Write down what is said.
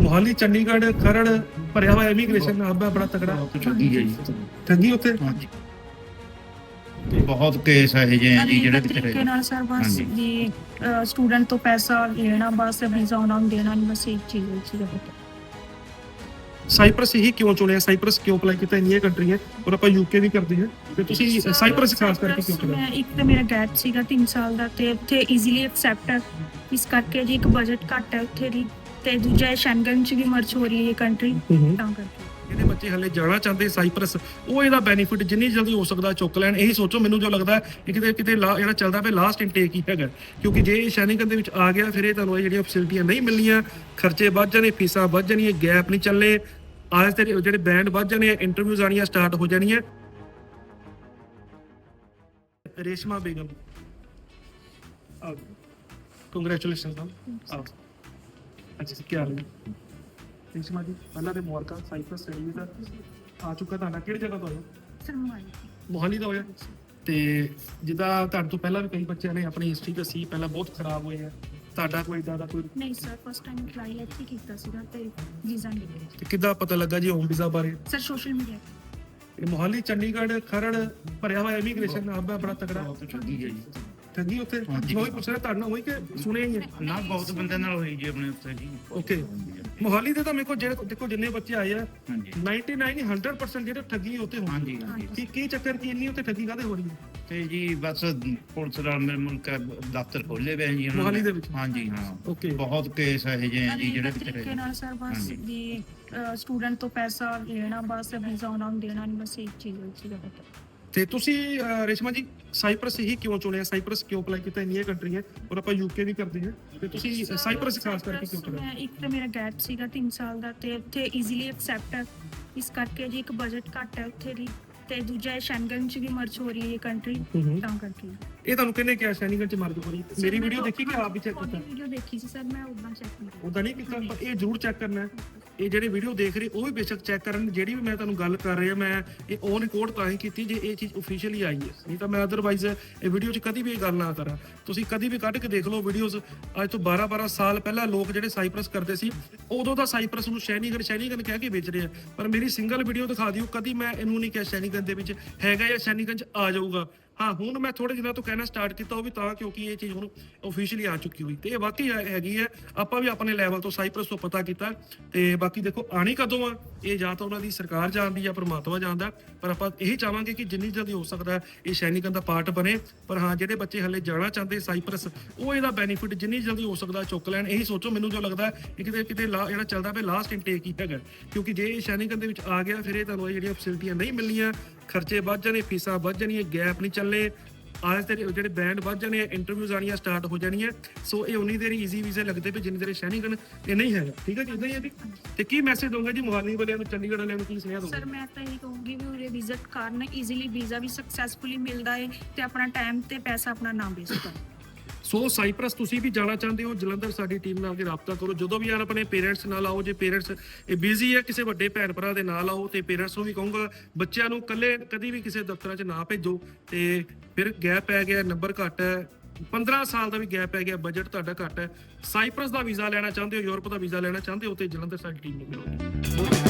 ਮੋਹਾਲੀ ਚੰਡੀਗੜ੍ਹ ਖਰੜ ਭਰਿਆ ਹੋਇਆ ਇਮੀਗ੍ਰੇਸ਼ਨ ਹੱਬ ਹੈ ਬੜਾ ਤਕੜਾ। ਠੱਗੀ ਹੈ ਜੀ। ਠੱਗੀ ਉੱਥੇ? ਹਾਂਜੀ। ਬਹੁਤ ਕੇਸ ਹੈ ਜਿਹੇ ਜੀ ਜਿਹੜੇ ਤਰੀਕੇ ਕਿਤੇ ਨਾਲ ਸਰ ਬਸ। ਵੀ ਸਟੂਡੈਂਟ ਤੋਂ ਪੈਸਾ ਲੈਣਾ ਬਸ ਵੀਜ਼ਾ ਉਹਨਾਂ ਨੂੰ ਦੇਣਾ ਨਹੀਂ ਬਸ ਇੱਕ ਚੀਜ਼ ਹੈ ਸਾਈਪਰਸ ਹੀ ਕਿਉਂ ਚੁਣਿਆ? ਸਾਈਪਰਸ ਕਿਉਂ ਅਪਲਾਈ ਕੀਤਾ? ਇੰਨੀਆਂ ਕੰਟਰੀਆਂ ਔਰ ਆਪਾਂ ਯੂਕੇ ਵੀ ਕਰਦੇ ਹਾਂ। ਤੇ ਤੁਸੀਂ ਸਾਈਪਰਸ ਖਾਸ ਕਰਕੇ ਕਿਉਂ ਚੁਣਿਆ? ਮੈਂ ਇੱਕ ਤਾਂ ਮੇਰਾ ਗੈਪ ਸੀਗਾ 3 ਸਾਲ ਦਾ ਤੇ ਉੱਥੇ ਈਜ਼ੀਲੀ ਐਕਸੈਪਟ ਹੈ। ਇਸ ਕਰਕੇ ਜੀ ਇੱਕ ਬਜਟ ਘੱਟ ਹੈ ਉੱਥੇ ਦੀ। ਤੇ ਦੂਜਾ ਸ਼ੈਂਗਨ ਚ ਵੀ ਮਰਜ ਹੋ ਰਹੀ ਹੈ ਇਹ ਕੰਟਰੀ ਤਾਂ ਕਰਕੇ। ਜਿਹੜੇ ਬੱਚੇ ਹਲੇ ਜਾਣਾ ਚਾਹੁੰਦੇ ਸਾਈਪਰਸ ਉਹ ਇਹਦਾ ਬੈਨੀਫਿਟ ਜਿੰਨੀ ਜਲਦੀ ਹੋ ਸਕਦਾ ਚੁੱਕ ਲੈਣ ਇਹੀ ਸੋਚੋ ਮੈਨੂੰ ਜੋ ਲੱਗਦਾ ਹੈ ਇਹ ਕਿਤੇ ਕਿਤੇ ਲਾ- ਜਿਹੜਾ ਚੱਲਦਾ ਪਿਆ ਲਾਸਟ ਇਨਟੇਕ ਹੀ ਹੈਗਾ। ਕਿਉਂਕਿ ਜੇ ਇਹ ਸ਼ੈਨਿੰਗਨ ਦੇ ਵਿੱਚ ਆ ਗਿਆ ਫਿਰ ਇਹ ਤੁਹਾਨੂੰ ਇਹ ਜਿਹੜੀਆਂ ਫੈਸਿਲਿਟੀਆਂ ਨਹੀਂ ਮਿਲਣੀਆਂ ਖਰਚੇ ਵੱਧ ਜਾਣੇ ਫੀਸਾਂ ਵੱਧ ਜਾਣੀਆਂ ਗੈਪ ਨਹੀਂ ਚੱਲੇ ਆਜ ਤੇ ਜਿਹੜੇ ਬੈਂਡ ਵੱਧ ਜਾਣੇ ਇੰਟਰਵਿਊਜ਼ ਆਣੀਆਂ ਸਟਾਰਟ ਹੋ ਜਾਣੀਆਂ। ਰੇਸ਼ਮਾ ਬੇਗਮ। ਕੰਗ੍ਰੈਚੁਲੇਸ਼ਨ ਆ ਹੈ ਰੇਸ਼ਮਾ ਜੀ ਪਹਿਲਾਂ ਤੇ ਮੁਬਾਰਕਾਂ ਸਾਈਪਰਸ ਸਟੱਡੀ ਵੀਜ਼ਾ ਆ ਚੁੱਕਾ ਤੁਹਾਡਾ। ਕਿਹੜੀ ਜਗ੍ਹਾ ਤੋਂ ਆਇਆ ਸਰ ਮੋਹਾਲੀ ਮੋਹਾਲੀ ਦਾ ਹੋਇਆ ਤੇ ਜਿੱਦਾਂ ਤੁਹਾਡੇ ਤੋਂ ਪਹਿਲਾਂ ਵੀ ਕਈ ਬੱਚਿਆਂ ਨੇ ਆਪਣੀ ਹਿਸਟਰੀ ਦੱਸੀ ਪਹਿਲਾਂ ਬਹੁਤ ਖਰਾਬ ਹੋਏ ਆ। ਤੁਹਾਡਾ ਕੋਈ ਇਦਾਂ ਦਾ ਕੋਈ ਨਹੀਂ ਸਰ ਫਸਟ ਟਾਈਮ ਟਰਾਈ ਇੱਥੇ ਕੀਤਾ ਸੀਗਾ ਤੇ ਵੀਜ਼ਾ ਨਹੀਂ ਮਿਲਿਆ। ਤੇ ਕਿੱਦਾਂ ਪਤਾ ਲੱਗਾ ਜੀ ਹੋਮ ਵੀਜ਼ਾ ਬਾਰੇ? ਸਰ ਸੋਸ਼ਲ ਮੀਡੀਆ ਇਹ ਮੋਹਾਲੀ ਚੰਡੀਗੜ੍ਹ ਖਰੜ ਭਰਿਆ ਹੋਇਆ ਇਮੀਗ੍ਰੇਸ਼ਨ ਹੱਬ ਹੈ ਬੜਾ ਤਕੜਾ। ਠੱਗੀ ਹੈ ਜੀ ਠੱਗੀ ਉੱਥੇ। ਮੈਂ ਉਹੀ ਪੁੱਛ ਰਿਹਾ ਤੁਹਾਡਾ ਹੋਈ ਕਿ ਸੁਣਿਆ ਹੀ ਹੈ ਨਾ ਬਹੁਤ ਬੰਦਿਆਂ ਨਾਲ ਹੋਈ ਜੀ ਆਪਣੇ ਉੱਥੇ ਜੀ। ਓਕੇ। ਮੋਹਾਲੀ ਦੇ ਤਾਂ ਮੇਰੇ ਕੋਲ ਜਿਹੜੇ ਦੇਖੋ ਜਿੰਨੇ ਬੱਚੇ ਆਏ ਆ ਹਾਂਜੀ। 99 ਨਹੀਂ 100% ਜਿਹੜੇ ਠੱਗੀ ਉੱਥੇ ਹੁੰਦੀ ਹਾਂਜੀ ਹਾਂਜੀ। ਕੀ ਕੀ ਚੱਕਰ ਕੀ ਇੰਨੀ ਉੱਥੇ ਠੱਗੀ ਕਾਹਦੇ ਹੋ ਰਹੀ ਹੈ ਤੇ ਜੀ ਬਸ ਪੁਲਿਸ ਨਾਲ ਮੇਰੇ ਮੁਲਕ ਦਫ਼ਤਰ ਖੋਲੇ ਪਏ ਜੀ ਉਹਨਾਂ। ਮੋਹਾਲੀ ਦੇ ਵਿੱਚ? ਹਾਂਜੀ ਹਾਂ। ਓਕੇ। ਬਹੁਤ ਕੇਸ ਹੈ ਜਿਹੇ ਜੀ ਜਿਹੜੇ ਕਿਤੇ ਤਰੀਕੇ ਨਾਲ ਸਰ ਬਸ ਹਾਂਜੀ। ਵੀ ਸਟੂਡੈਂਟ ਤੋਂ ਪੈਸਾ ਲੈਣਾ ਬਸ ਵੀਜ਼ਾ ਉਹਨਾਂ ਨੂੰ ਦੇਣਾ ਨਹੀਂ ਬਸ ਇੱਕ ਚੀਜ਼ ਹੈ ਚੀਜ਼ ਤੇ ਤੁਸੀਂ ਰੇਸ਼ਮਾ ਜੀ ਸਾਈਪਰਸ ਹੀ ਕਿਉਂ ਚੁਣਿਆ? ਸਾਈਪਰਸ ਕਿਉਂ ਅਪਲਾਈ ਕੀਤਾ? ਇੰਨੀਆਂ ਕੰਟਰੀਆਂ ਔਰ ਆਪਾਂ ਯੂਕੇ ਵੀ ਕਰਦੇ ਹਾਂ। ਤੇ ਤੁਸੀਂ ਸਾਈਪਰਸ ਖਾਸ ਕਰਕੇ ਕਿਉਂ ਚੁਣਿਆ? ਮੈਂ ਇੱਕ ਤਾਂ ਮੇਰਾ ਗੈਪ ਸੀਗਾ 3 ਸਾਲ ਦਾ ਤੇ ਉੱਥੇ ਈਜ਼ੀਲੀ ਐਕਸੈਪਟ ਹੈ। ਇਸ ਕਰਕੇ ਜੀ ਇੱਕ ਬਜਟ ਘੱਟ ਹੈ ਉੱਥੇ ਦੀ। ਤੇ ਦੂਜਾ ਸ਼ੈਂਗਨ ਚ ਵੀ ਮਰਜ ਹੋ ਰਹੀ ਹੈ ਇਹ ਕੰਟਰੀ ਤਾਂ ਕਰਕੇ। ਇਹ ਤੁਹਾਨੂੰ ਕਿਹਨੇ ਕਿਹਾ? ਸ਼ੈਨਿੰਗਨ ਚ ਰਹੀ ਹੈ? ਮੇਰੀ ਵੀਡੀਓ ਦੇਖੀ ਕਿ ਆਪ ਹੀ ਚੈੱਕ ਕੀਤਾ? ਵੀਡੀਓ ਦੇਖੀ ਸੀ ਸਰ ਮੈਂ ਉਦਾਂ ਚੈੱਕ ਕੀਤਾ। ਉਦਾਂ ਨਹੀਂ ਕੀਤਾ ਪਰ ਇਹ ਜ਼ਰੂਰ ਚੈੱਕ ਕਰਨਾ ਹੈ। ਇਹ ਜਿਹੜੇ ਵੀਡੀਓ ਦੇਖ ਰਹੇ ਉਹ ਵੀ ਬੇਸ਼ੱਕ ਚੈੱਕ ਕਰਨ। ਜਿਹੜੀ ਵੀ ਮੈਂ ਤੁਹਾਨੂੰ ਗੱਲ ਕਰ ਰਿਹਾ ਮੈਂ ਇਹ ਔਨ ਰਿਕਾਰਡ ਤਾਂ ਹੀ ਕੀਤੀ ਜੇ ਇਹ ਚੀਜ਼ ਅਫੀਸ਼ੀਅਲੀ ਆਈ ਹੈ। ਨਹੀਂ ਤਾਂ ਮੈਂ ਅਦਰਵਾਈਜ਼ ਇਹ ਵੀਡੀਓ 'ਚ ਕਦੀ ਵੀ ਇਹ ਗੱਲ ਨਾ ਕਰਾਂ। ਤੁਸੀਂ ਕਦੀ ਵੀ ਕੱਢ ਕੇ ਦੇਖ ਲਓ ਵੀਡੀਓਜ਼ ਅੱਜ ਤੋਂ 12 12 ਸਾਲ ਪਹਿਲਾਂ ਲੋਕ ਜਿਹੜੇ ਸਾਈਪਰਸ ਕਰਦੇ ਸੀ ਉਦੋਂ ਦਾ ਸਾਈਪਰਸ ਨੂੰ ਸ਼ੈਨੀਗਨ ਸ਼ੈਨੀਗਨ ਕਹਿ ਕੇ ਵੇਚ ਰਹੇ ਆ। ਪਰ ਮੇਰੀ ਸਿੰਗਲ ਵੀਡੀਓ ਦਿਖਾ ਦਿਓ ਕਦੀ ਮੈਂ ਇਹਨੂੰ ਨਹੀਂ ਕਿਹਾ ਸ਼ੈਨੀਗਨ ਦੇ ਵਿੱਚ ਹੈਗਾ ਜਾਂ ਸ਼ੈਨੀਗਨ 'ਚ ਆ ਜਾਊਗਾ। ਹਾਂ, ਹੁਣ ਮੈਂ ਥੋੜੇ ਦਿਨਾਂ ਤੋਂ ਕਹਿਣਾ ਸਟਾਰਟ ਕੀਤਾ, ਉਹ ਵੀ ਤਾਂ ਕਿਉਂਕਿ ਇਹ ਚੀਜ਼ ਹੁਣ ਅਫੀਸ਼ੀਅਲੀ ਆ ਚੁੱਕੀ ਹੋਈ। ਤੇ ਇਹ ਵਾਕਈ ਹੈਗੀ ਹੈ, ਆਪਾਂ ਵੀ ਆਪਣੇ ਲੈਵਲ ਤੋਂ ਸਾਈਪਰਸ ਤੋਂ ਪਤਾ ਕੀਤਾ। ਤੇ ਬਾਕੀ ਦੇਖੋ ਆਣੀ ਕਦੋਂ ਆ? ਇਹ ਜਾਂ ਤਾਂ ਉਹਨਾਂ ਦੀ ਸਰਕਾਰ ਜਾਣਦੀ ਆ, ਪਰਮਾਤਮਾ ਜਾਣਦਾ। ਪਰ ਆਪਾਂ ਇਹੀ ਚਾਹਾਂਗੇ ਕਿ ਜਿੰਨੀ ਜਲਦੀ ਹੋ ਸਕਦਾ ਇਹ ਸ਼ੈਨਿਕਨ ਦਾ ਪਾਰਟ ਬਣੇ। ਪਰ ਹਾਂ, ਜਿਹੜੇ ਬੱਚੇ ਹਲੇ ਜਾਣਾ ਚਾਹੁੰਦੇ ਸਾਈਪਰਸ ਉਹ ਇਹਦਾ ਬੈਨੀਫਿਟ ਜਿੰਨੀ ਜਲਦੀ ਹੋ ਸਕਦਾ ਚੁੱਕ ਲੈਣ। ਇਹੀ ਸੋਚੋ, ਮੈਨੂੰ ਜੋ ਲੱਗਦਾ ਕਿ ਕਿਤੇ ਕਿਤੇ ਲਾ- ਜਿਹੜਾ ਚੱਲਦਾ ਪਿਆ ਲਾਸਟ ਇਨਟੇਕ ਹੀ ਹੈਗਾ। ਕਿਉਂਕਿ ਜੇ ਇਹ ਸ਼ੈਨਿਕਨ ਦੇ ਵਿੱਚ ਆ ਗਿਆ, ਫਿਰ ਇਹ ਤੁਹਾਨੂੰ ਇਹ ਜਿਹੜੀਆਂ ਫੈਸਿਲਿਟੀਆਂ ਨਹੀਂ ਮਿਲਣੀਆਂ ਖਰਚੇ ਵੱਧ ਜਾਣੇ, ਫੀਸਾਂ ਵੱਧ ਜਾਣੀਆਂ, ਗੈਪ ਨਹੀਂ ਚੱਲੇ ਆਜ ਤੇ ਜਿਹੜੇ ਬੈਂਡ ਵੱਧ ਜਾਣੇ ਇੰਟਰਵਿਊਜ਼ ਆਣੀਆਂ ਸਟਾਰਟ ਹੋ ਜਾਣੀਆਂ। ਸੋ ਇਹ ਉਨੀ ਦੇਰ ਈਜ਼ੀ ਵੀਜ਼ੇ ਲੱਗਦੇ ਪਏ, ਜਿੰਨੀ ਦੇਰ ਸ਼ੈਨਿਕਨ ਇਹ ਨਹੀਂ ਹੈਗਾ। ਠੀਕ ਹੈ ਜੀ ਇਦਾਂ ਹੀ ਹੈ ਜੀ। ਤੇ ਕੀ ਮੈਸੇਜ ਦੋਗੇ ਜੀ ਮੋਹਾਲੀ ਵਾਲਿਆਂ ਨੂੰ, ਚੰਡੀਗੜ੍ਹ ਵਾਲਿਆਂ ਨੂੰ, ਕੀ ਸੁਨੇਹਾ ਦੋਗੇ ਸਰ ਮੈਂ ਤਾਂ ਇਹ ਕਹੂੰਗੀ ਵੀ ਉਰੇ ਵਿਜ਼ਿਟ ਕਰਨ ਈਜ਼ੀਲੀ ਵੀਜ਼ਾ ਵੀ ਸਕਸੈਸਫੁਲੀ ਮਿਲਦਾ ਹੈ ਤੇ ਆਪਣਾ ਟਾਈਮ ਤੇ ਪੈਸਾ ਆਪਣਾ ਨਾ ਵੇਸਟ ਕਰਨ ਸੋ ਸਾਈਪਰਸ ਤੁਸੀਂ ਵੀ ਜਾਣਾ ਚਾਹੁੰਦੇ ਹੋ, ਜਲੰਧਰ ਸਾਡੀ ਟੀਮ ਨਾਲ ਕੇ ਰਾਬਤਾ ਕਰੋ। ਜਦੋਂ ਵੀ ਆਣ ਆਪਣੇ ਪੇਰੈਂਟਸ ਨਾਲ ਆਓ, ਜੇ ਪੇਰੈਂਟਸ ਇਹ ਬਿਜ਼ੀ ਹੈ ਕਿਸੇ ਵੱਡੇ ਭੈਣ ਭਰਾ ਦੇ ਨਾਲ ਆਓ, ਤੇ ਪੇਰੈਂਟਸ ਨੂੰ ਵੀ ਕਹੂੰਗਾ, ਬੱਚਿਆਂ ਨੂੰ ਇਕੱਲੇ ਕਦੀ ਵੀ ਕਿਸੇ ਦਫ਼ਤਰਾਂ 'ਚ ਨਾ ਭੇਜੋ, ਤੇ ਫਿਰ ਗੈਪ ਪੈ ਗਿਆ ਨੰਬਰ ਘੱਟ ਹੈ। 15 ਸਾਲ ਦਾ ਵੀ ਗੈਪ ਪੈ ਗਿਆ ਬਜਟ ਤੁਹਾਡਾ ਘੱਟ ਹੈ। ਸਾਈਪਰਸ ਦਾ ਵੀਜ਼ਾ ਲੈਣਾ ਚਾਹੁੰਦੇ ਹੋ, ਯੂਰਪ ਦਾ ਵੀਜ਼ਾ ਲੈਣਾ ਚਾਹੁੰਦੇ ਹੋ, ਤੇ ਜਲੰਧਰ ਸਾਡੀ ਟੀਮ ਨੂੰ ਮਿਲੋ।